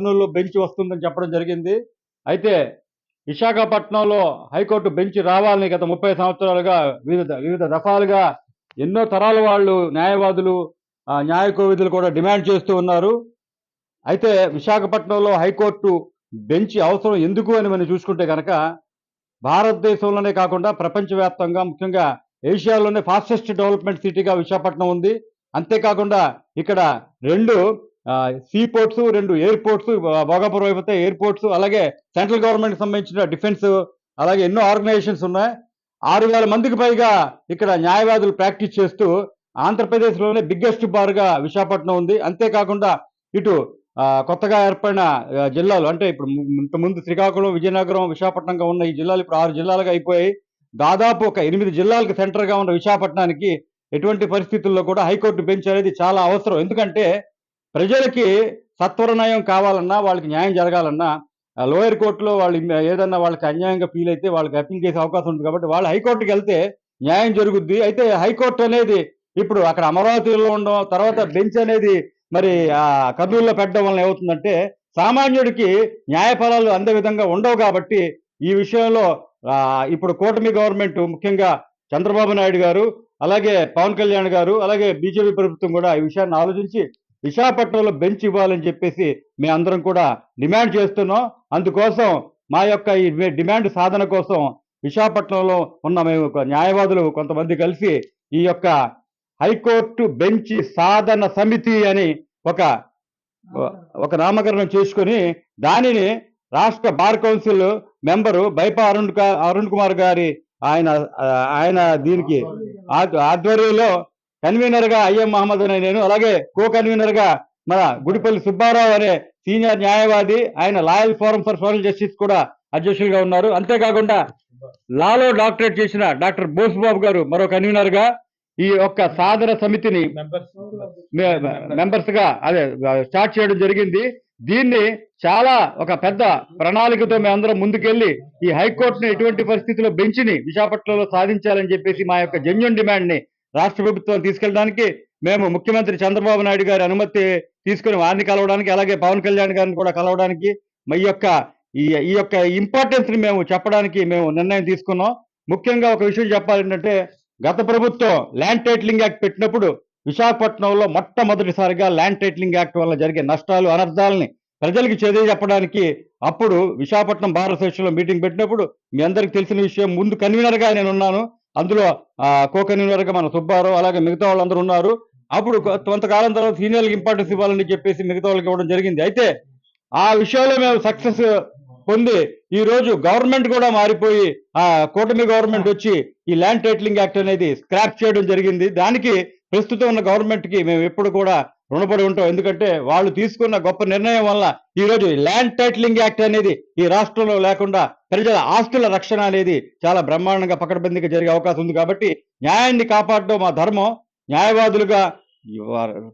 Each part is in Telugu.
కర్నూలులో బెంచ్ వస్తుందని చెప్పడం జరిగింది. అయితే విశాఖపట్నంలో హైకోర్టు బెంచ్ రావాలని గత ముప్పై సంవత్సరాలుగా వివిధ వివిధ దఫాలుగా ఎన్నో తరాల వాళ్ళు న్యాయవాదులు న్యాయకోవిధులు కూడా డిమాండ్ చేస్తూ ఉన్నారు. అయితే విశాఖపట్నంలో హైకోర్టు బెంచ్ అవసరం ఎందుకు అని మనం చూసుకుంటే కనుక భారతదేశంలోనే కాకుండా ప్రపంచవ్యాప్తంగా ముఖ్యంగా ఏషియాలోనే ఫాస్టెస్ట్ డెవలప్మెంట్ సిటీగా విశాఖపట్నం ఉంది. అంతేకాకుండా ఇక్కడ రెండు సీ పోర్ట్స్ రెండు ఎయిర్పోర్ట్స్ భోగాపురం అయిపోతే ఎయిర్పోర్ట్స్ అలాగే సెంట్రల్ గవర్నమెంట్ సంబంధించిన డిఫెన్స్ అలాగే ఎన్నో ఆర్గనైజేషన్స్ ఉన్నాయి. ఆరు వేల మందికి పైగా ఇక్కడ న్యాయవాదులు ప్రాక్టీస్ చేస్తూ ఆంధ్రప్రదేశ్లోనే బిగ్గెస్ట్ బార్గా విశాఖపట్నం ఉంది. అంతేకాకుండా ఇటు కొత్తగా ఏర్పడిన జిల్లాలు అంటే ఇప్పుడు ఇంతకుముందు శ్రీకాకుళం విజయనగరం విశాఖపట్నంగా ఉన్న ఈ జిల్లాలు ఇప్పుడు ఆరు జిల్లాలుగా అయిపోయాయి. దాదాపు ఒక ఎనిమిది జిల్లాలకు సెంటర్గా ఉన్న విశాఖపట్నానికి ఎటువంటి పరిస్థితుల్లో కూడా హైకోర్టు బెంచ్ అనేది చాలా అవసరం. ఎందుకంటే ప్రజలకి సత్వర న్యాయం కావాలన్నా వాళ్ళకి న్యాయం జరగాలన్నా లోయర్ కోర్టులో వాళ్ళు ఏదన్నా వాళ్ళకి అన్యాయంగా ఫీల్ అయితే వాళ్ళకి అప్పీల్ చేసే అవకాశం ఉంటుంది కాబట్టి వాళ్ళు హైకోర్టుకి వెళ్తే న్యాయం జరుగుద్ది. అయితే హైకోర్టు అనేది ఇప్పుడు అక్కడ అమరావతిలో ఉండడం తర్వాత బెంచ్ అనేది మరి ఆ కర్నూలులో పెట్టడం వల్ల ఏమవుతుందంటే సామాన్యుడికి న్యాయ ఫలాలు అందే విధంగా ఉండవు కాబట్టి ఈ విషయంలో ఇప్పుడు కూటమి గవర్నమెంట్ ముఖ్యంగా చంద్రబాబు నాయుడు గారు అలాగే పవన్ కళ్యాణ్ గారు అలాగే బీజేపీ ప్రభుత్వం కూడా ఈ విషయాన్ని ఆలోచించి విశాఖపట్నంలో బెంచ్ ఇవ్వాలని చెప్పేసి మేము అందరం కూడా డిమాండ్ చేస్తున్నాం. అందుకోసం మా యొక్క ఈ డిమాండ్ సాధన కోసం విశాఖపట్నంలో ఉన్న మేము ఒక న్యాయవాదులు కొంతమంది కలిసి ఈ యొక్క హైకోర్టు బెంచ్ సాధన సమితి అని ఒక ఒక నామకరణం చేసుకొని దానిని రాష్ట్ర బార్ కౌన్సిల్ మెంబరు బైపా అరుణ్ అరుణ్ కుమార్ గారి ఆయన ఆయన దీనికి ఆ- ఆధ్వర్యంలో కన్వీనర్గా ఐఎం మహమ్మద్ అనే నేను అలాగే కో కన్వీనర్గా మన గుడిపల్లి సుబ్బారావు అనే సీనియర్ న్యాయవాది ఆయన lawyer forum for social justice కూడా అధ్యక్షులుగా ఉన్నారు. అంతేకాకుండా లాలో డాక్టరేట్ చేసిన డాక్టర్ బోసుబాబు గారు మరో కన్వీనర్గా ఈ యొక్క సాధన సమితిని మెంబర్స్గా అదే స్టార్ట్ చేయడం జరిగింది. దీన్ని చాలా ఒక పెద్ద ప్రణాళికతో మేమందరం ముందుకెళ్ళి ఈ హైకోర్టుని ఎటువంటి పరిస్థితుల్లో బెంచ్ని విశాఖపట్నంలో సాధించాలని చెప్పేసి మా యొక్క జెన్యున్ డిమాండ్ని రాష్ట్ర ప్రభుత్వం తీసుకెళ్ళడానికి మేము ముఖ్యమంత్రి చంద్రబాబు నాయుడు గారి అనుమతి తీసుకుని వారిని కలవడానికి అలాగే పవన్ కళ్యాణ్ గారిని కూడా కలవడానికి మా యొక్క ఈ ఈ యొక్క ఇంపార్టెన్స్ని మేము చెప్పడానికి మేము నిర్ణయం తీసుకున్నాం. ముఖ్యంగా ఒక విషయం చెప్పాలంటే గత ప్రభుత్వం ల్యాండ్ టైటిలింగ్ యాక్ట్ పెట్టినప్పుడు విశాఖపట్నంలో మొట్టమొదటిసారిగా ల్యాండ్ టైటిలింగ్ యాక్ట్ వల్ల జరిగే నష్టాలు అనర్థాలని ప్రజలకి చదివి చెప్పడానికి అప్పుడు విశాఖపట్నం భారత సెక్షన్లో మీటింగ్ పెట్టినప్పుడు మీ అందరికి తెలిసిన విషయం ముందు కన్వీనర్గా నేను ఉన్నాను. అందులో ఆ, కో మన సుబ్బారావు అలాగే మిగతా వాళ్ళందరూ ఉన్నారు. అప్పుడు కొంతకాలం తర్వాత సీనియర్లకు ఇంపార్టెన్స్ ఇవ్వాలని చెప్పేసి మిగతా వాళ్ళకి ఇవ్వడం జరిగింది. అయితే ఆ విషయంలో మేము సక్సెస్ పొంది ఈ రోజు గవర్నమెంట్ కూడా మారిపోయి ఆ కూటమి గవర్నమెంట్ వచ్చి ఈ ల్యాండ్ టైటిలింగ్ యాక్ట్ అనేది స్క్రాప్ చేయడం జరిగింది. దానికి ప్రస్తుతం ఉన్న గవర్నమెంట్కి మేము ఎప్పుడు కూడా రుణపడి ఉంటాం ఎందుకంటే వాళ్ళు తీసుకున్న గొప్ప నిర్ణయం వల్ల ఈరోజు ల్యాండ్ టైటిలింగ్ యాక్ట్ అనేది ఈ రాష్ట్రంలో లేకుండా ప్రజల ఆస్తుల రక్షణ అనేది చాలా బ్రహ్మాండంగా పకడ్బందీగా జరిగే అవకాశం ఉంది కాబట్టి న్యాయాన్ని కాపాడడం మా ధర్మం. న్యాయవాదులుగా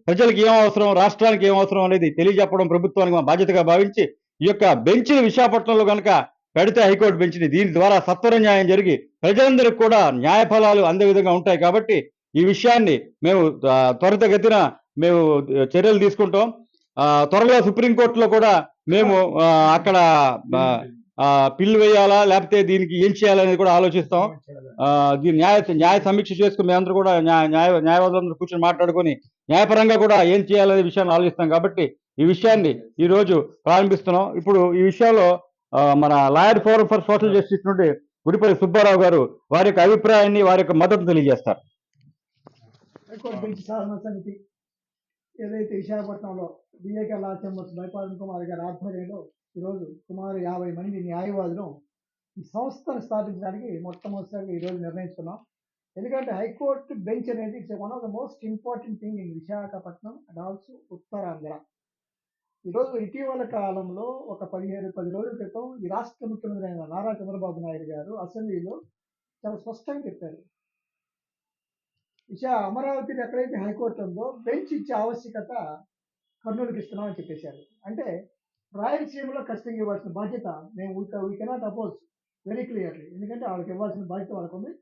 ప్రజలకు ఏం అవసరం రాష్ట్రానికి ఏం అవసరం అనేది తెలియజెప్పడం ప్రభుత్వానికి మా బాధ్యతగా భావించి ఈ యొక్క బెంచ్ని విశాఖపట్నంలో కనుక పెడితే హైకోర్టు బెంచ్ని దీని ద్వారా సత్వర న్యాయం జరిగి ప్రజలందరికీ కూడా న్యాయ ఫలాలు అందే విధంగా ఉంటాయి కాబట్టి ఈ విషయాన్ని మేము త్వరితగతిన మేము చర్యలు తీసుకుంటాం. త్వరలో సుప్రీంకోర్టులో కూడా మేము అక్కడ పిల్లు వేయాలా లేకపోతే దీనికి ఏం చేయాలనేది కూడా ఆలోచిస్తాం. దీని న్యాయ న్యాయ సమీక్ష చేసుకుని మేమందరూ కూడా న్యాయ న్యాయవాదులందరూ కూర్చొని మాట్లాడుకొని న్యాయపరంగా కూడా ఏం చేయాలనే విషయాన్ని ఆలోచిస్తాం. కాబట్టి ఈ విషయాన్ని ఈ రోజు ప్రారంభిస్తున్నాం. ఇప్పుడు ఈ విషయంలో మన lawyer forum for social justice నుండి గుడిపల్లి సుబ్బారావు గారు వారి యొక్క అభిప్రాయాన్ని వారి యొక్క మద్దతు తెలియజేస్తారు హైకోర్టు బెంచ్ సాధన సమితి ఏదైతే విశాఖపట్నంలో బిఏకే లా చెంబర్స్ బైపాలన్ కుమార్ గారి ఆధ్వర్యంలో ఈరోజు సుమారు యాభై మంది న్యాయవాదులు ఈ సంస్థను స్థాపించడానికి మొట్టమొదటిసారి ఈరోజు నిర్ణయించుకున్నాం. ఎందుకంటే హైకోర్టు బెంచ్ అనేది it's one of the most important thing in Visakhapatnam and also Uttarandhra. ఈరోజు ఇటీవల కాలంలో ఒక పదిహేను పది రోజుల క్రితం ఈ రాష్ట్ర ముఖ్యమంత్రి అయిన నారా చంద్రబాబు నాయుడు గారు అసెంబ్లీలో చాలా స్పష్టంగా చెప్పారు. విశా అమరావతిని ఎక్కడైతే హైకోర్టు ఉందో బెంచ్ ఇచ్చే ఆవశ్యకత కర్నూలుకి ఇస్తున్నామని చెప్పేశారు. అంటే రాయలసీమలో ఖచ్చితంగా ఇవ్వాల్సిన బాధ్యత మేము we cannot oppose very clearly ఎందుకంటే వాళ్ళకి ఇవ్వాల్సిన బాధ్యత వాళ్ళకు ఉంది.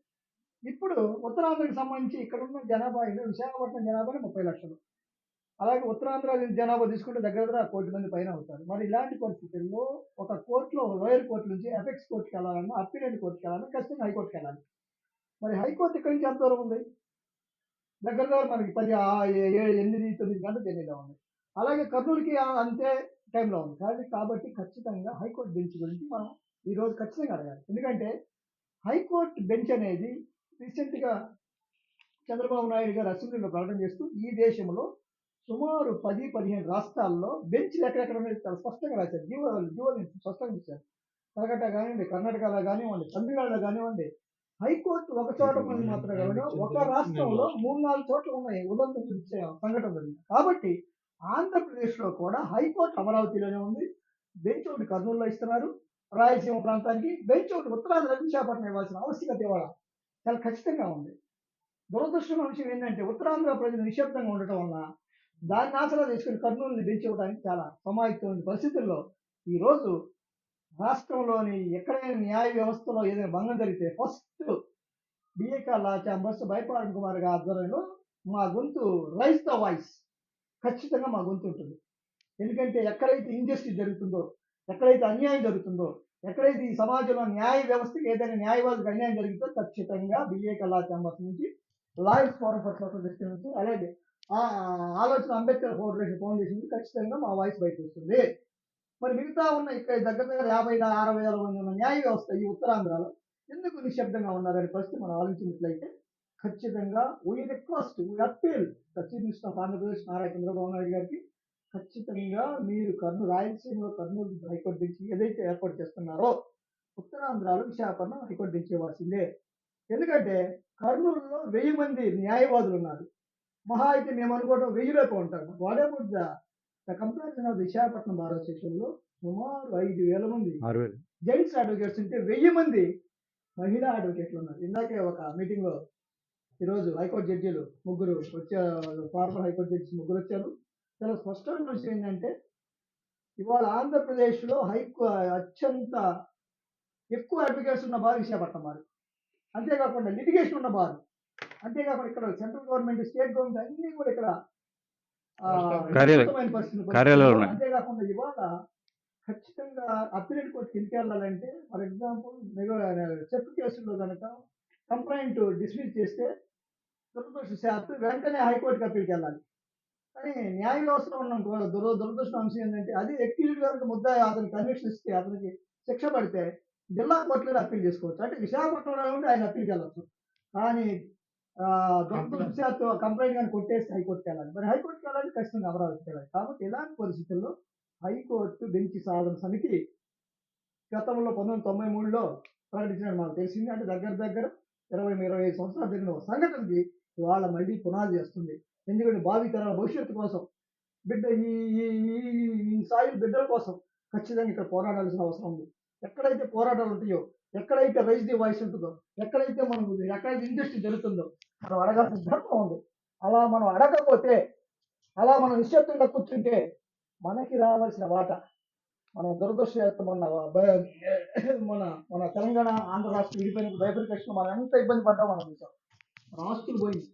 ఇప్పుడు ఉత్తరాంధ్రకి సంబంధించి ఇక్కడ ఉన్న జనాభా విశాఖపట్నం జనాభా ముప్పై లక్షలు. అలాగే ఉత్తరాంధ్ర జనాభా తీసుకుంటే దగ్గర దగ్గర కోటి మంది పైన అవుతారు. మరి ఇలాంటి పరిస్థితుల్లో ఒక కోర్టులో లోయర్ కోర్టు నుంచి ఎఫెక్స్ కోర్టుకి వెళ్ళాలన్నా అప్పీలెంట్ కోర్టుకి వెళ్ళాలన్నా ఖచ్చితంగా హైకోర్టుకి వెళ్ళాలి. మరి హైకోర్టు ఇక్కడి నుంచి ఎంత దూరం ఉంది? దగ్గర దగ్గర మనకి పది ఏడు ఎనిమిది తొమ్మిది గంటలు జర్నీలో ఉంది. అలాగే కర్నూలుకి అంతే టైంలో ఉంది. కాబట్టి కాబట్టి ఖచ్చితంగా హైకోర్టు బెంచ్ గురించి మనం ఈరోజు ఖచ్చితంగా అడగాలి. ఎందుకంటే హైకోర్టు బెంచ్ అనేది రీసెంట్గా చంద్రబాబు నాయుడు గారు అసెంబ్లీలో ప్రకటన చేస్తూ ఈ దేశంలో సుమారు పది పదిహేను రాష్ట్రాల్లో బెంచ్లు ఎక్కడెక్కడ ఉన్నాయి చాలా స్పష్టంగా రాశారు. జీవో జీవోలు స్పష్టంగా ఇచ్చారు. కలకట్ట కానివ్వండి కర్ణాటకలో కానివ్వండి తమిళనాడులో కానివ్వండి హైకోర్టు ఒక చోట ఉన్నది మాత్రమే కాకుండా ఒక రాష్ట్రంలో మూడు నాలుగు చోట్ల ఉన్నాయి సంఘటన జరిగింది కాబట్టి ఆంధ్రప్రదేశ్లో కూడా హైకోర్టు అమరావతిలోనే ఉంది. బెంచ్ ఒకటి కర్నూలులో ఇస్తున్నారు. రాయలసీమ ప్రాంతానికి బెంచ్ ఒకటి ఉత్తరాంధ్ర విశాఖపట్నం ఇవ్వాల్సిన ఆవశ్యకత ఇవాళ చాలా ఖచ్చితంగా ఉంది. దురదృష్టం విషయం ఏంటంటే ఉత్తరాంధ్ర ప్రజలు నిశ్శబ్దంగా ఉండటం వల్ల దాన్ని ఆసరా తీసుకుని కర్నూలుని బెంచ్ ఇవ్వడానికి చాలా సమాయుక్తమైన పరిస్థితుల్లో ఈరోజు రాష్ట్రంలోని ఎక్కడైనా న్యాయ వ్యవస్థలో ఏదైనా భంగం జరిగితే ఫస్ట్ బిఏకా లా చాంబర్స్ బైపాలన్ కుమార్ గారి ఆధ్వర్యంలో మా గొంతు రైస్ ద వాయిస్ ఖచ్చితంగా మా గొంతు ఉంటుంది. ఎందుకంటే ఎక్కడైతే ఇంజస్టిస్ జరుగుతుందో ఎక్కడైతే అన్యాయం జరుగుతుందో ఎక్కడైతే ఈ సమాజంలో న్యాయ వ్యవస్థకి ఏదైనా న్యాయవాదికి అన్యాయం జరిగితే ఖచ్చితంగా బిఏకా లా చాంబర్స్ నుంచి lawyers forum for social justice నుంచి అలాగే ఆలోచన అంబేద్కర్ ఫౌండేషన్ ఫౌండేషన్ చేసింది ఖచ్చితంగా మా వాయిస్ బయట వస్తుంది. మరి మిగతా ఉన్న ఇక్కడ దగ్గర దగ్గర యాభై అరవై వేల మంది ఉన్న న్యాయ వ్యవస్థ ఈ ఉత్తరాంధ్రలో ఎందుకు నిశ్శబ్దంగా ఉన్నారనే పరిస్థితి మనం ఆలోచించినట్లయితే ఖచ్చితంగా we request we appeal chief minister of Andhra Pradesh Nara Chandrababu Naidu గారికి ఖచ్చితంగా మీరు కర్నూలు రాయలసీమలో కర్నూలు హైకోర్టు నుంచి ఏదైతే ఏర్పాటు చేస్తున్నారో ఉత్తరాంధ్రలో విశాఖపట్నం హైకోర్టు బెంచ్ ఎందుకంటే కర్నూలులో వెయ్యి మంది న్యాయవాదులు ఉన్నారు. మహా అయితే మేము అనుకోవడం వెయ్యిలోపు ఉంటాము what about the comparison of Visakhapatnam bar అసోసియేషన్లో సుమారు ఐదు వేల మంది జెంట్స్ అడ్వకేట్స్ ఉంటే వెయ్యి మంది మహిళా అడ్వకేట్లు ఉన్నారు. ఇందాకే ఒక మీటింగ్లో ఈరోజు హైకోర్టు జడ్జీలు ముగ్గురు వచ్చారు ఫార్మర్ హైకోర్టు జడ్జీస్ ముగ్గురు వచ్చారు. చాలా స్పష్టమైన విషయం ఏంటంటే ఇవాళ ఆంధ్రప్రదేశ్లో హైకో అత్యంత ఎక్కువ అడ్వకేట్స్ ఉన్న బార్ విశాఖపట్నం బార్. అంతేకాకుండా లిటిగేషన్ ఉన్న బార్. అంతేకాకుండా ఇక్కడ సెంట్రల్ గవర్నమెంట్ స్టేట్ గవర్నమెంట్ అన్ని కూడా ఇక్కడ ఆ, కార్యాలయం- విస్తృతమైన పరిస్థితులు- కార్యాలయాలు ఉన్నాయి. అంతేకాకుండా ఇవాళ ఖచ్చితంగా అప్పీలేట్ కోర్టుకి ఎందుకు వెళ్ళాలంటే ఫర్ ఎగ్జాంపుల్ చెక్ కేసుల్లో కనుక కంప్లైంట్ డిస్మిస్ చేస్తే దురదృష్టశాత్తు వెంటనే హైకోర్టుకి అప్పీల్కి వెళ్ళాలి. కానీ న్యాయ వ్యవస్థలో ఉన్న దుర- దుర దురదృష్టం అంశం ఏంటంటే అదే ఎక్యూజ్ కనుక ముద్ద అతనికి కన్విక్షన్ ఇస్తే అతనికి శిక్ష పడితే జిల్లా కోర్టులో అప్పీల్ చేసుకోవచ్చు. అంటే విశాఖపట్నంలో ఉండి ఆయన అప్పీల్కి వెళ్ళచ్చు. కానీ ఆ, దురదృష్టశాత్తు కంప్లైంట్. కానీ కొట్టేసి హైకోర్టుకి వెళ్ళాలి. మరి హైకోర్టుకి వెళ్ళాలి ఖచ్చితంగా అమరావతికి వెళ్ళాలి. కాబట్టి ఇలాంటి పరిస్థితుల్లో హైకోర్టు బెంచ్ సాధన సమితి గతంలో పంతొమ్మిది తొంభై మూడులో ప్రకటించినట్టు మనకు తెలిసింది. అంటే దగ్గర దగ్గర ఇరవై ఇరవై ఐదు సంవత్సరాల జరిగిన ఒక సంఘటనకి ఇవాళ మళ్ళీ పునాది చేస్తుంది ఎందుకంటే భావి తరాల భవిష్యత్తు కోసం బిడ్డ ఈ ఈ- ఈ- ఈ సాయి బిడ్డల కోసం ఖచ్చితంగా ఇక్కడ పోరాడాల్సిన అవసరం ఉంది. ఎక్కడైతే పోరాటాలు ఉంటాయో ఎక్కడైతే రైస్ ది వాయిస్ ఉంటుందో ఎక్కడైతే మనం ఎక్కడైతే ఇండస్ట్రీ జరుగుతుందో మనం అడగాల్సిన ధర్మం ఉంది. అలా మనం అడగకపోతే అలా మనం నిశ్శబ్దంగా కూర్చుంటే మనకి రావాల్సిన వాట మన దురదృష్టం మన మన మన తెలంగాణ ఆంధ్ర రాష్ట్రం విడిపోయిన భయపరికృష్ణ మనం ఎంత ఇబ్బంది పడ్డా మనం చూసాం. మన ఆస్తులు పోయింది.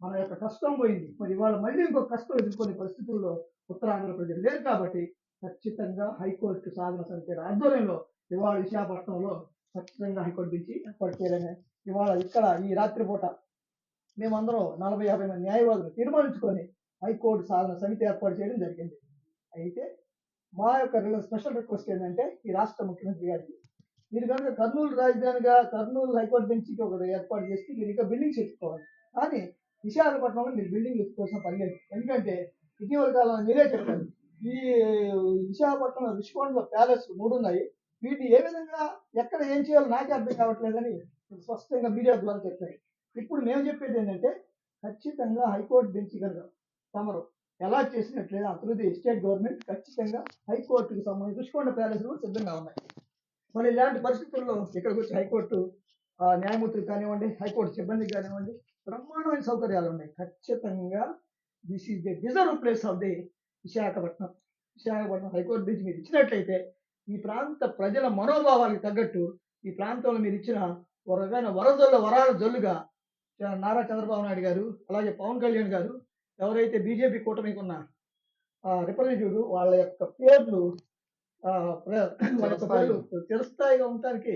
మన యొక్క కష్టం పోయింది. మరి ఇవాళ మళ్ళీ ఇంకో కష్టం ఎదుర్కొనే పరిస్థితుల్లో ఉత్తరాంధ్ర ప్రజలు లేరు కాబట్టి ఖచ్చితంగా హైకోర్టు సాధన సమితి ఆధ్వర్యంలో ఇవాళ విశాఖపట్నంలో ఖచ్చితంగా హైకోర్టు నుంచి ఏర్పాటు చేయాలని ఇవాళ ఇక్కడ ఈ రాత్రిపూట మేమందరం నలభై యాభై మంది న్యాయవాదులు తీర్మానించుకొని హైకోర్టు సాధన సమితి ఏర్పాటు చేయడం జరిగింది. అయితే మా యొక్క స్పెషల్ రిక్వెస్ట్ ఏంటంటే ఈ రాష్ట్ర ముఖ్యమంత్రి గారికి మీరు కనుక కర్నూలు రాజధానిగా కర్నూలు హైకోర్టు బెంచ్కి ఒకటి ఏర్పాటు చేసి మీరు ఇంకా బిల్డింగ్స్ ఎత్తుకోవాలి కానీ విశాఖపట్నంలో మీరు బిల్డింగ్ ఎత్తుకోవాల్సిన పని లేదు ఎందుకంటే ఇటీవల కాలంలో మీరే చెప్పారు. ఈ విశాఖపట్నంలో రిషికొండలో ప్యాలెస్ మూడు ఉన్నాయి వీటిని ఏ విధంగా ఎక్కడ ఏం చేయాలో నాకే అర్థం కావట్లేదని స్పష్టంగా మీడియా ద్వారా చెప్పారు. ఇప్పుడు మేము చెప్పేది ఏంటంటే ఖచ్చితంగా హైకోర్టు బెంచ్ కదా తమరు ఎలా చేసినట్లేదు అతనిది స్టేట్ గవర్నమెంట్ ఖచ్చితంగా హైకోర్టుకు సంబంధించి రుషికొండ ప్యాలెస్ కూడా సిద్ధంగా ఉన్నాయి. మరి ఇలాంటి పరిస్థితుల్లో ఇక్కడికి వచ్చి హైకోర్టు న్యాయమూర్తులు కానివ్వండి హైకోర్టు సిబ్బందికి కానివ్వండి బ్రహ్మాండమైన సౌకర్యాలు ఉన్నాయి. ఖచ్చితంగా this is the deserve place of the Visakhapatnam. Visakhapatnam high court bench మీరు ఇచ్చినట్లయితే ఈ ప్రాంత ప్రజల మనోభావాలకు తగ్గట్టు ఈ ప్రాంతంలో మీరు ఇచ్చిన వరగైన వరదల్లో వరాల జల్లుగా నారా చంద్రబాబు నాయుడు గారు అలాగే పవన్ కళ్యాణ్ గారు ఎవరైతే బీజేపీ కూటమికి ఉన్న రిప్రజెంటేటివ్ వాళ్ళ యొక్క పేర్లు వాళ్ళ యొక్క పేర్లు చిరస్థాయిగా ఉండటానికి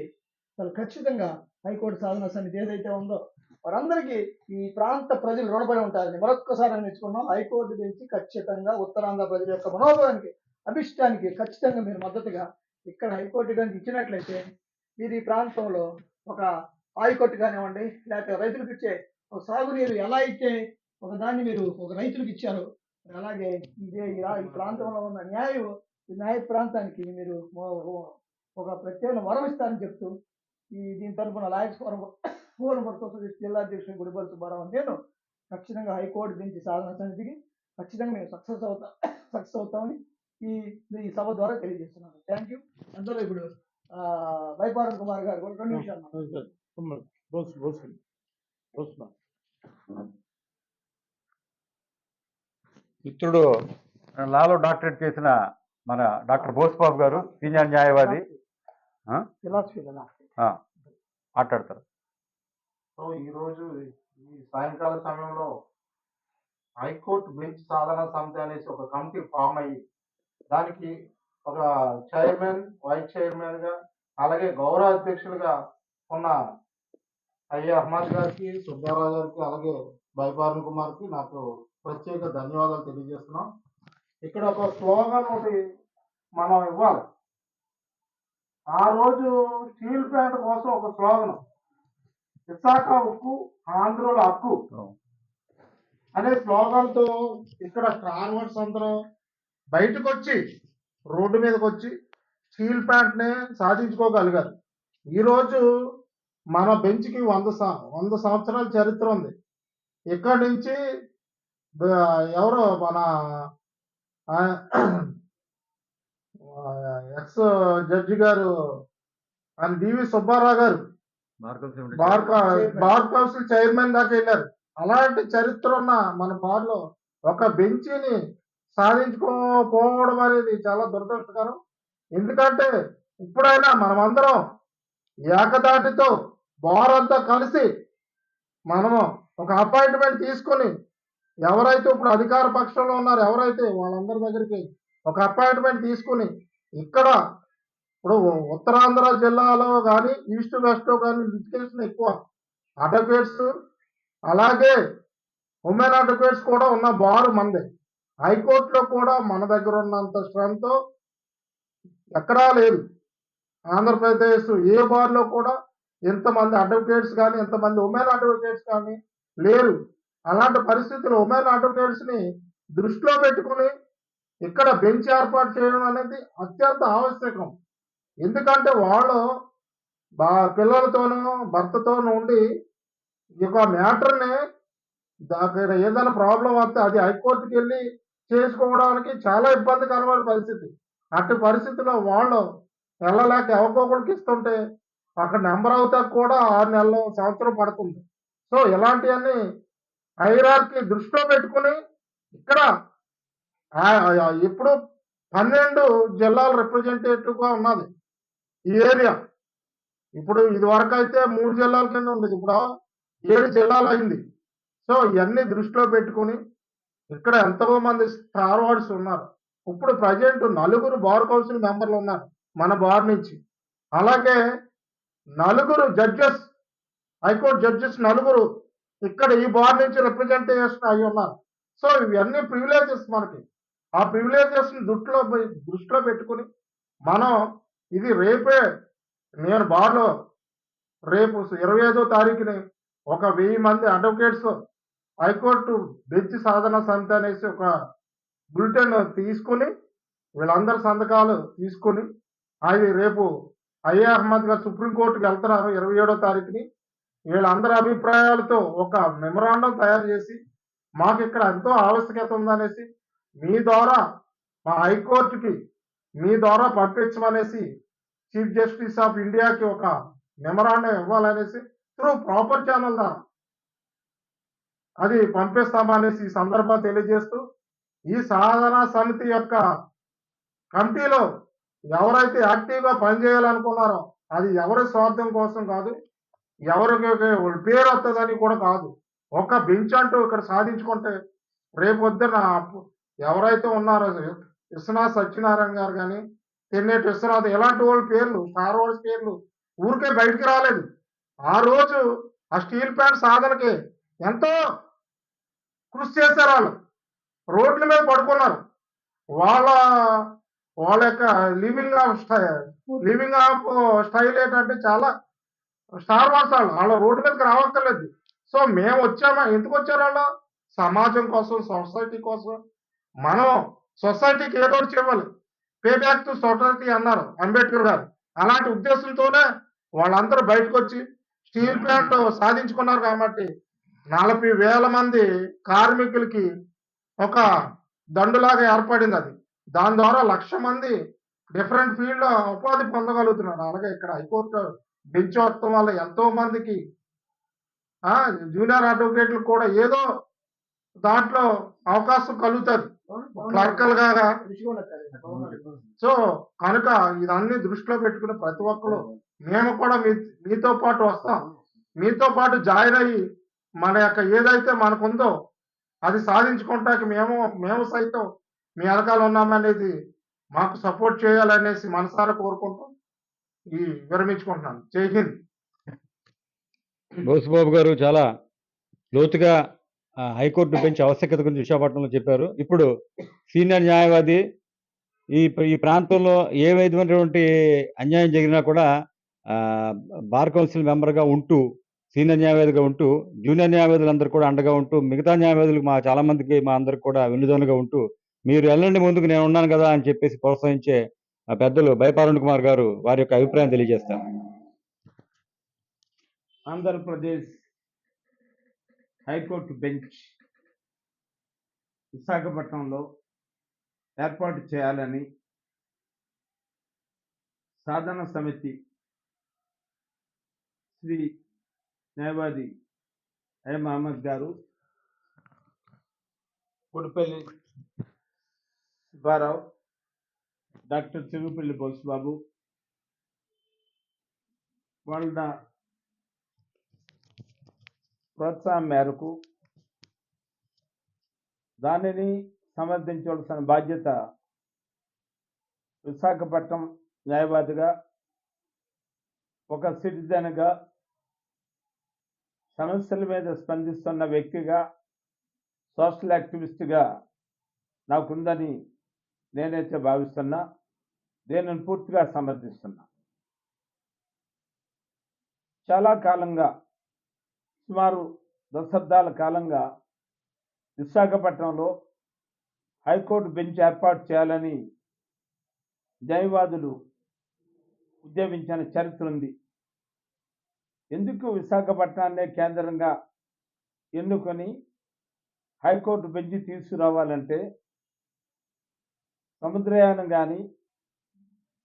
చాలా ఖచ్చితంగా హైకోర్టు సాధన సమితి ఏదైతే ఉందో వారందరికీ ఈ ప్రాంత ప్రజలు రుణపడి ఉంటారని మరొక్కసారి నేర్చుకున్నాం హైకోర్టు గురించి ఖచ్చితంగా ఉత్తరాంధ్ర ప్రజల యొక్క మనోభావానికి అభిష్టానికి ఖచ్చితంగా మీరు మద్దతుగా ఇక్కడ హైకోర్టు కనుక ఇచ్చినట్లయితే మీరు ఈ ప్రాంతంలో ఒక హైకోర్టు కానివ్వండి లేకపోతే రైతులకు ఇచ్చే ఒక సాగునీరు ఎలా ఇచ్చే ఒక దాన్ని మీరు ఒక రైతులకు ఇచ్చారు అలాగే ఇదే ఈ ప్రాంతంలో ఉన్న న్యాయం ఈ న్యాయ ప్రాంతానికి మీరు ఒక ప్రత్యేక వరం ఇస్తారని చెప్తూ ఈ దీని తరఫున లాయర్స్ ఫోరం ఫోరం జిల్లా అధ్యక్షుడు గుడిపల్లి సుబ్బారావు నేను ఖచ్చితంగా హైకోర్టు బెంచ్ సాధన సమితికి ఖచ్చితంగా మేము సక్సెస్ అవుతాం సక్సెస్ అవుతామని ఈ ఈ సభ ద్వారా తెలియజేస్తున్నాను. థ్యాంక్ యూ అందులో ఇప్పుడు ఆ, బైపారం కుమార్ గారు కూడా రెండు నిమిషాలు మిత్రుడు లాలో డాక్టరేట్ చేసిన మన డాక్టర్ బోస్బాబు గారు సీనియర్ న్యాయవాది. మాట్లాడతారు. సో ఈ రోజు ఈ సాయంకాల సమయంలో హైకోర్టు బెంచ్ సాధన సమితి అనేసి ఒక కమిటీ ఫామ్ అయ్యి దానికి ఒక చైర్మన్ వైస్ చైర్మన్గా అలాగే గౌరవ అధ్యక్షులుగా ఉన్న అయ్య అహ్మద్ గారికి సుబ్బారావు గారికి అలాగే బైపారన్ కుమార్కి నాకు ప్రత్యేక ధన్యవాదాలు తెలియజేస్తున్నాం. ఇక్కడ ఒక స్లోగన్ ఒకటి మనం ఇవ్వాలి. ఆ రోజు స్టీల్ ప్లాంట్ కోసం ఒక స్లోగన్. విశాఖ ఉక్కు ఆంధ్రుల హక్కు. అనే స్లోగన్తో ఇక్కడ ట్రాన్వర్స్ అందరూ బయటకు వచ్చి రోడ్డు మీదకి వచ్చి స్టీల్ ప్లాంట్ని సాధించుకోగలిగారు. ఈ రోజు మన బెంచ్కి వంద వంద సంవత్సరాల చరిత్ర ఉంది. ఇక్కడ నుంచి ఎవరో మన ఎక్స్ జడ్జి గారు ఆయన డివి సుబ్బారావు గారు బార్ బార్ కౌన్సిల్ చైర్మన్ దాకా వెళ్ళారు. అలాంటి చరిత్ర ఉన్న మన బార్లో ఒక బెంచిని సాధించుకోపోవడం అనేది చాలా దురదృష్టకరం. ఎందుకంటే ఇప్పుడైనా మనమందరం ఏకదాటితో బార్ అంతా కలిసి మనము ఒక అపాయింట్మెంట్ తీసుకొని ఎవరైతే ఇప్పుడు అధికార పక్షంలో ఉన్నారు ఎవరైతే వాళ్ళందరి దగ్గరికి ఒక అపాయింట్మెంట్ తీసుకుని ఇక్కడ ఇప్పుడు ఉత్తరాంధ్ర జిల్లాలో కానీ ఈస్ట్ వెస్ట్ కానీ లిటికేషన్ ఎక్కువ అడ్వకేట్స్ అలాగే ఉమెన్ అడ్వకేట్స్ కూడా ఉన్న బారు మంది. హైకోర్టులో కూడా మన దగ్గర ఉన్నంత స్ట్రెంత్ ఎక్కడా లేదు. ఆంధ్రప్రదేశ్ ఏ బార్లో కూడా ఎంతమంది అడ్వకేట్స్ కానీ ఎంతమంది ఉమెన్ అడ్వకేట్స్ కానీ లేరు. అలాంటి పరిస్థితులు ఉమెన్ అడ్వకేట్స్ని దృష్టిలో పెట్టుకుని ఇక్కడ బెంచ్ ఏర్పాటు చేయడం అనేది అత్యంత ఆవశ్యకం. ఎందుకంటే వాళ్ళు బా పిల్లలతోనూ భర్తతోనూ ఉండి ఈ యొక్క మ్యాటర్ని దాని ఏదైనా ప్రాబ్లం వస్తే అది హైకోర్టుకి వెళ్ళి చేసుకోవడానికి చాలా ఇబ్బందికరమైన పరిస్థితి. అటు పరిస్థితిలో వాళ్ళు వెళ్ళలేక ఎవరికొకరికి ఇస్తుంటే అక్కడ నెంబర్ అవుతా కూడా ఆరు నెలలు సంవత్సరం పడుతుంది. సో ఇలాంటివన్నీ హైరార్కి దృష్టిలో పెట్టుకుని ఇక్కడ ఇప్పుడు పన్నెండు జిల్లాల రిప్రజెంటేటివ్గా ఉన్నది ఈ ఏరియా. ఇప్పుడు ఇది వరకు అయితే మూడు జిల్లాల కింద ఉండేది. ఇప్పుడు ఏడు జిల్లాలు అయింది. సో ఇవన్నీ దృష్టిలో పెట్టుకుని ఇక్కడ ఎంతో మంది స్టార్ వార్డ్స్ ఉన్నారు? ఇప్పుడు ప్రజెంట్ నలుగురు బార్ కౌన్సిల్ మెంబర్లు ఉన్నారు మన బార్ నుంచి. అలాగే నలుగురు జడ్జెస్ హైకోర్టు జడ్జెస్ నలుగురు ఇక్కడ ఈ బార్ నుంచి రిప్రజెంటేషన్ అయి ఉన్నారు. సో ఇవన్నీ ప్రివిలేజెస్ మనకి. ఆ ప్రివిలేజెస్ దృష్టిలో దృష్టిలో పెట్టుకుని మనం ఇది రేపే నేను బార్లో రేపు ఇరవై ఐదో తారీఖుని ఒక వెయ్యి మంది అడ్వకేట్స్ హైకోర్టు బెంచ్ సాధన సమితి అనేసి ఒక బులెటిన్ తీసుకొని వీళ్ళందరి సంతకాలు తీసుకొని అది రేపు అయ్యే అహ్మద్ గారు సుప్రీంకోర్టుకి వెళ్తున్నారు ఇరవై ఏడో తారీఖుని. వీళ్ళందరి అభిప్రాయాలతో ఒక మెమరాండం తయారు చేసి మాకు ఇక్కడ ఎంతో ఆవశ్యకత ఉందనేసి మీ ద్వారా మా హైకోర్టుకి మీ ద్వారా పంపించమనేసి చీఫ్ జస్టిస్ ఆఫ్ ఇండియాకి ఒక మెమరాండం ఇవ్వాలనేసి త్రూ ప్రాపర్ ఛానల్ ద్వారా అది పంపిస్తామనేసి ఈ సందర్భం తెలియజేస్తూ ఈ సాధన సమితి యొక్క కమిటీలో ఎవరైతే యాక్టివ్గా పనిచేయాలనుకున్నారో అది ఎవరి స్వార్థం కోసం కాదు ఎవరికి పేరు వస్తుందని కూడా కాదు. ఒక బెంచ్ అంటూ ఇక్కడ సాధించుకుంటే రేపొద్దున ఎవరైతే ఉన్నారో విశ్వనాథ్ సత్యనారాయణ గారు కానీ తెన్నేటి విశ్వనాథ్ ఇలాంటి వాళ్ళ పేర్లు స్టార్ వాళ్ళ పేర్లు ఊరికే బయటికి రాలేదు. ఆ రోజు ఆ స్టీల్ ప్లాంట్ సాధనకి ఎంతో కృషి చేశారు వాళ్ళు. రోడ్ల మీద పడుకున్నారు. వాళ్ళ వాళ్ళ యొక్క living of style living of style ఏంటంటే చాలా స్టార్ వార్స్ వాళ్ళు. వాళ్ళ రోడ్డు మీదకి రావక్కర్లేదు. సో మేము వచ్చామా? ఎందుకు వచ్చారు వాళ్ళు? సమాజం కోసం సొసైటీ కోసం. మనం సొసైటీకి ఏదో ఒకటి చేయాలి పే బ్యాక్ టు సొసైటీ అన్నారు అంబేద్కర్ గారు. అలాంటి ఉద్దేశంతోనే వాళ్ళందరూ బయటకు వచ్చి స్టీల్ ప్లాంట్ సాధించుకున్నారు కాబట్టి నలభై వేల మంది కార్మికులకి ఒక దండులాగా ఏర్పడింది అది. దాని ద్వారా లక్ష మంది డిఫరెంట్ ఫీల్డ్లో ఉపాధి పొందగలుగుతున్నారు. అలాగే ఇక్కడ హైకోర్టు బెంచ్ వస్తాం వల్ల ఎంతో మందికి జూనియర్ అడ్వకేట్లు కూడా ఏదో దాంట్లో అవకాశం కలుగుతుంది. క్లర్కలుగా సో కనుక ఇదన్నీ దృష్టిలో పెట్టుకుని ప్రతి ఒక్కరు మేము కూడా మీ మీతో పాటు వస్తాం. మీతో పాటు జాయిన్ అయ్యి మన యొక్క ఏదైతే మనకుందో అది సాధించుకుంటానికి మేము మేము సైతం మీ వెనకాల ఉన్నామనేది మాకు సపోర్ట్ చేయాలనేసి మనసారా కోరుకుంటూ ఈ విరమించుకుంటున్నాను. జై హింద్. బోసుబాబు గారు చాలా లోతుగా హైకోర్టు బెంచ్ ఆవశ్యకత గురించి విశాఖపట్నంలో చెప్పారు. ఇప్పుడు సీనియర్ న్యాయవాది ఈ ఈ ప్రాంతంలో ఏ విధమైనటువంటి అన్యాయం జరిగినా కూడా బార్ కౌన్సిల్ మెంబర్గా ఉంటూ సీనియర్ న్యాయవాదిగా ఉంటూ జూనియర్ న్యాయవాదులందరూ కూడా అండగా ఉంటూ మిగతా న్యాయవాదులకు మా చాలా మందికి మా అందరికి కూడా వెన్నుదోనుగా ఉంటూ మీరు వెళ్ళండి ముందుకు నేను ఉన్నాను కదా అని చెప్పేసి ప్రోత్సహించే ఆ పెద్దలు భయపాలన్ కుమార్ గారు వారి యొక్క అభిప్రాయం తెలియజేస్తారు ఆంధ్రప్రదేశ్ హైకోర్టు బెంచ్ విశాఖపట్నంలో ఏర్పాటు చేయాలని సాధన సమితి శ్రీ న్యాయవాది ఐ మహమ్మద్ గారు కొడిపల్లి సుబ్బారావు డాక్టర్ చిరుపల్లి బోసుబాబు వాళ్ళ ప్రోత్సాహం మేరకు దానిని సమర్థించవలసిన బాధ్యత విశాఖపట్నం న్యాయవాదిగా ఒక సిటిజన్గా సమస్యల మీద స్పందిస్తున్న వ్యక్తిగా సోషల్ యాక్టివిస్ట్గా నాకుందని నేనైతే భావిస్తున్నా దీనిని పూర్తిగా సమర్థిస్తున్నా. చాలా కాలంగా సుమారు దశాబ్దాల కాలంగా విశాఖపట్నంలో హైకోర్టు బెంచ్ ఏర్పాటు చేయాలని న్యాయవాదులు ఉద్యమించిన చరిత్ర ఉంది. ఎందుకు విశాఖపట్నాన్నే కేంద్రంగా ఎన్నుకొని హైకోర్టు బెంచ్ తీసుకురావాలంటే సముద్రయానం కానీ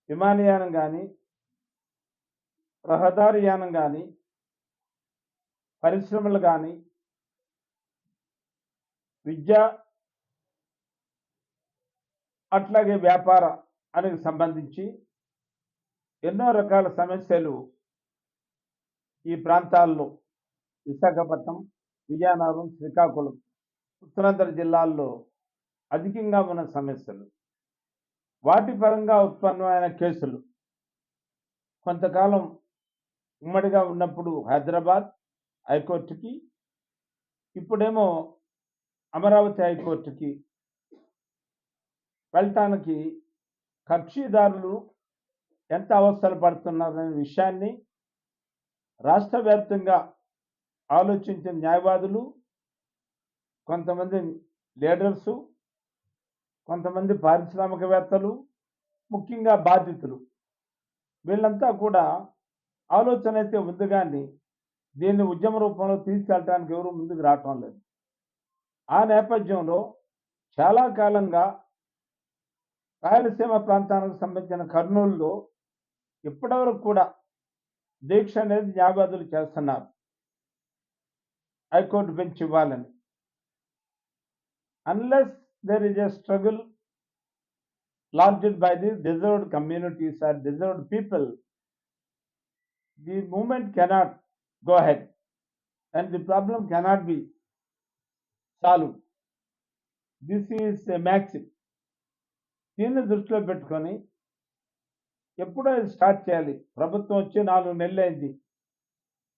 విమానయానం కానీ రహదారి యానం కానీ పరిశ్రమలు కానీ విద్య అట్లాగే వ్యాపార అనికి సంబంధించి ఎన్నో రకాల సమస్యలు ఈ ప్రాంతాల్లో విశాఖపట్నం విజయనగరం శ్రీకాకుళం ఉత్తరాంధ్ర జిల్లాల్లో అధికంగా ఉన్న సమస్యలు. వాటి పరంగా ఉత్పన్నమైన కేసులు. కొంతకాలం ఉమ్మడిగా ఉన్నప్పుడు హైదరాబాద్ హైకోర్టుకి ఇప్పుడేమో అమరావతి హైకోర్టుకి వెళ్ళటానికి కక్షిదారులు ఎంత అవస్థలు పడుతున్నారనే విషయాన్ని రాష్ట్ర వ్యాప్తంగా ఆలోచించిన న్యాయవాదులు కొంతమంది లీడర్సు కొంతమంది పారిశ్రామికవేత్తలు ముఖ్యంగా బాధితులు. వీళ్ళంతా కూడా ఆలోచన అయితే ఉంది కానీ దీన్ని ఉద్యమ రూపంలో తీసుకెళ్ళడానికి ఎవరు ముందుకు రావటం లేదు. ఆ నేపథ్యంలో చాలా కాలంగా రాయలసీమ ప్రాంతానికి సంబంధించిన కర్నూలులో ఇప్పటివరకు కూడా దీక్ష అనేది న్యాయవాదులు చేస్తున్నారు. హైకోర్టు బెంచ్ ఇవ్వాలని unless there is a struggle larged by the deserved communities or deserved people the movement cannot go ahead and the problem cannot be solved. This is maxim దీన్ని దృష్టిలో పెట్టుకొని ఎప్పుడో ఇది స్టార్ట్ చేయాలి. ప్రభుత్వం వచ్చి నాలుగు నెలలు అయింది.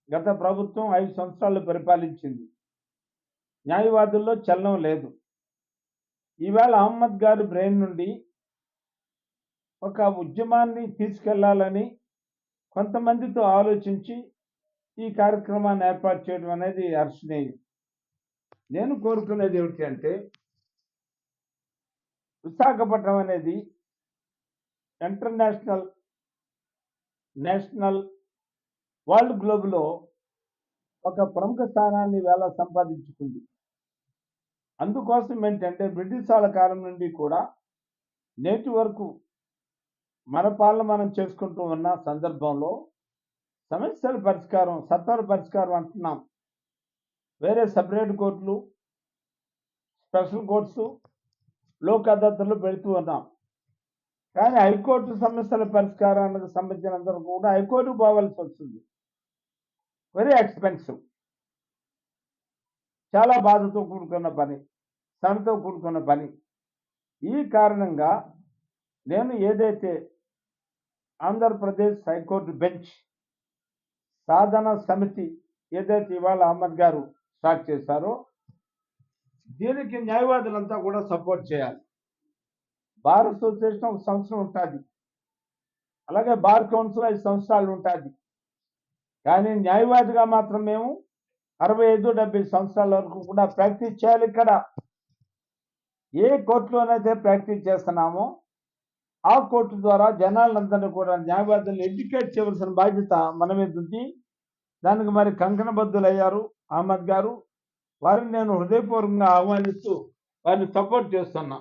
గత ప్రభుత్వం ఐదు సంవత్సరాలు పరిపాలించింది. న్యాయవాదుల్లో చలనం లేదు. ఈవేళ అహ్మద్ గారి బ్రెయిన్ నుండి ఒక ఉద్యమాన్ని తీసుకెళ్ళాలని కొంతమందితో ఆలోచించి ఈ కార్యక్రమాన్ని ఏర్పాటు చేయడం అనేది హర్షణీయం నేను కోరుకునేది ఏమిటి అంటే విశాఖపట్నం అనేది ఇంటర్నేషనల్ నేషనల్ వరల్డ్ గ్లోబ్లో ఒక ప్రముఖ స్థానాన్ని వేళ సంపాదించుకుంది. అందుకోసం ఏంటంటే బ్రిటిష్ వాళ్ళ కాలం నుండి కూడా నేటి వరకు మన పాలన మనం చేసుకుంటూ ఉన్న సందర్భంలో సమస్యల పరిష్కారం సత్వర పరిష్కారం అంటున్నాం. వేరే సపరేట్ కోర్టులు స్పెషల్ కోర్ట్స్ లోక్ అదాలత్లు పెడుతూ ఉన్నాం. కానీ హైకోర్టు సమస్యల పరిష్కారానికి సంబంధించినంత కూడా హైకోర్టు పోవాల్సి వస్తుంది. వెరీ ఎక్స్పెన్సివ్ చాలా బాధతో కూడుకున్న పని శ్రమతో కూడుకున్న పని. ఈ కారణంగా నేను ఏదైతే ఆంధ్రప్రదేశ్ హైకోర్టు బెంచ్ సాధన సమితి ఏదైతే ఇవాళ అహ్మద్ గారు స్టార్ట్ చేశారో దీనికి న్యాయవాదులంతా కూడా సపోర్ట్ చేయాలి. బార్ అసోసియేషన్ ఒక సంవత్సరం ఉంటుంది. అలాగే బార్ కౌన్సిల్ ఐదు సంవత్సరాలు ఉంటుంది. కానీ న్యాయవాదిగా మాత్రం మేము అరవై ఐదు డెబ్బై సంవత్సరాల వరకు కూడా ప్రాక్టీస్ చేయాలి ఇక్కడ. ఏ కోర్టులోనైతే ప్రాక్టీస్ చేస్తున్నామో ఆ కోర్టు ద్వారా జనాలందరినీ కూడా న్యాయవాదులను ఎడ్యుకేట్ చేయవలసిన బాధ్యత మన మీద ఉంది. దానికి మరి కంకణబద్ధులయ్యారు అహ్మద్ గారు. వారిని నేను హృదయపూర్వకంగా ఆహ్వానిస్తూ వారిని సపోర్ట్ చేస్తున్నా.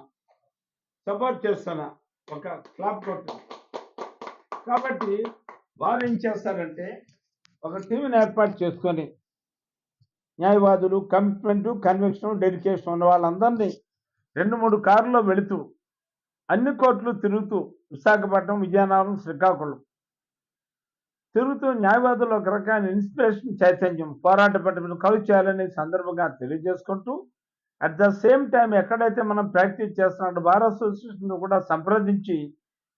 సపోర్ట్ చేస్తున్నా ఒక క్లాప్ కొట్టు. కాబట్టి వారు ఏం చేస్తారంటే ఒక టీంని ఏర్పాటు చేసుకొని న్యాయవాదులు కమిట్మెంట్ కన్విక్షన్ డెడికేషన్ ఉన్న వాళ్ళందరినీ రెండు మూడు కార్లో వెళుతూ అన్ని కోర్టులు తిరుగుతూ విశాఖపట్నం విజయనగరం శ్రీకాకుళం తిరుగుతూ న్యాయవాదులు ఒక రకమైన ఇన్స్పిరేషన్ చైతన్యం పోరాట పట్టుబడి కవి చేయాలనే సందర్భంగా తెలియజేసుకుంటూ అట్ ద సేమ్ టైం ఎక్కడైతే మనం ప్రాక్టీస్ చేస్తున్నట్టు బార్ అసోసియేషన్ కూడా సంప్రదించి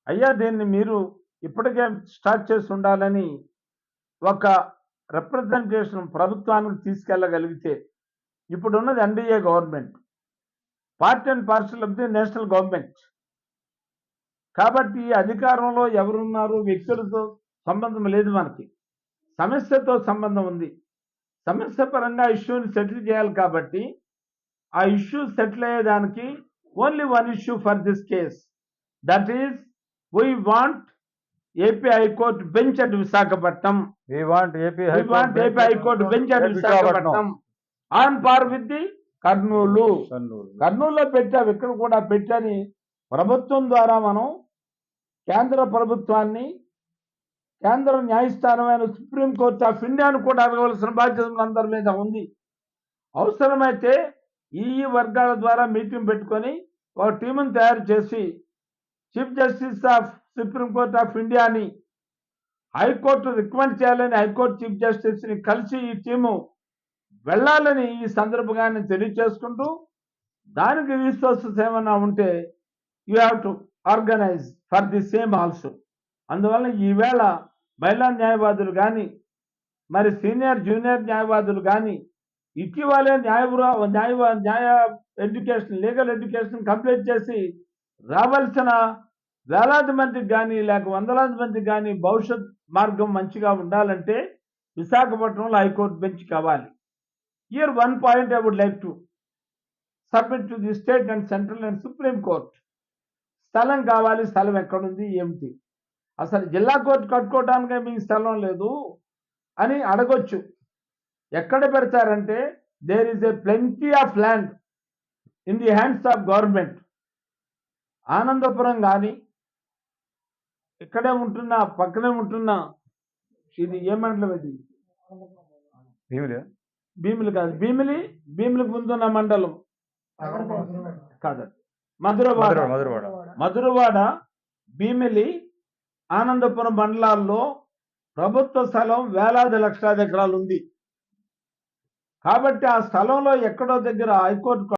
అయ్యా దీన్ని మీరు ఇప్పటికే స్టార్ట్ చేసి ఉండాలని ఒక రిప్రజెంటేషన్ ప్రభుత్వానికి తీసుకెళ్ళగలిగితే ఇప్పుడున్నది NDA government part and parcel of the national government కాబట్టి అధికారంలో ఎవరున్నారు వ్యక్తులతో సంబంధం లేదు మనకి. సమస్యతో సంబంధం ఉంది. సమస్య పరంగా ఇష్యూని సెటిల్ చేయాలి కాబట్టి ఆ ఇష్యూ సెటిల్ అయ్యేదానికి only one issue for this case that is we want AP high court bench at Visakhapatnam AP High Court bench at Visakhapatnam. On par with the Kurnool కర్నూలులో పెట్టావు ఇక్కడ కూడా పెట్టని ప్రభుత్వం ద్వారా మనం కేంద్ర ప్రభుత్వాన్ని కేంద్ర న్యాయస్థానమైన సుప్రీంకోర్టు ఆఫ్ ఇండియాను కూడా అడగవలసిన బాధ్యత అందరి మీద ఉంది. అవసరమైతే ఈ వర్గాల ద్వారా మీటింగ్ పెట్టుకొని ఒక టీమును తయారు చేసి chief justice of supreme court of ఇండియాని హైకోర్టు రికమెండ్ చేయాలని హైకోర్టు చీఫ్ జస్టిస్ని కలిసి ఈ టీము వెళ్ళాలని ఈ సందర్భంగా నేను తెలియచేసుకుంటూ దానికి రిసోర్సెస్ ఏమైనా ఉంటే you have to organise for the same also. అందువల్ల ఈవేళ మహిళా న్యాయవాదులు కానీ మరి సీనియర్ జూనియర్ న్యాయవాదులు కానీ ఇటీవలే న్యాయ న్యాయ న్యాయ ఎడ్యుకేషన్ లీగల్ ఎడ్యుకేషన్ కంప్లీట్ చేసి రావాల్సిన వేలాది మందికి కానీ లేక వందలాది మందికి కానీ భవిష్యత్ మార్గం మంచిగా ఉండాలంటే విశాఖపట్నంలో హైకోర్టు బెంచ్ కావాలి. Year one point I would like to submit to the state and central and supreme court స్థలం కావాలి స్థలం ఎక్కడుంది ఏమిటి? అసలు జిల్లా కోర్టు కట్టుకోవడానికే మీకు స్థలం లేదు అని అడగొచ్చు. ఎక్కడ పెడతారంటే there is a plenty of land in the hands of government Anandapuram కానీ ఇక్కడే ఉంటున్న పక్కనే ఉంటున్న ఇది ఏ మండలం ఇది? భీమిలి కాదు. భీమిలి భీమిలికి ముందున్న మండలం. కాదు. మధురవాడ. మధురవాడ భీమిలి ఆనందపురం మండలాల్లో ప్రభుత్వ స్థలం వేలాది లక్షలాది ఎకరాలు ఉంది కాబట్టి ఆ స్థలంలో ఎక్కడో దగ్గర హైకోర్టు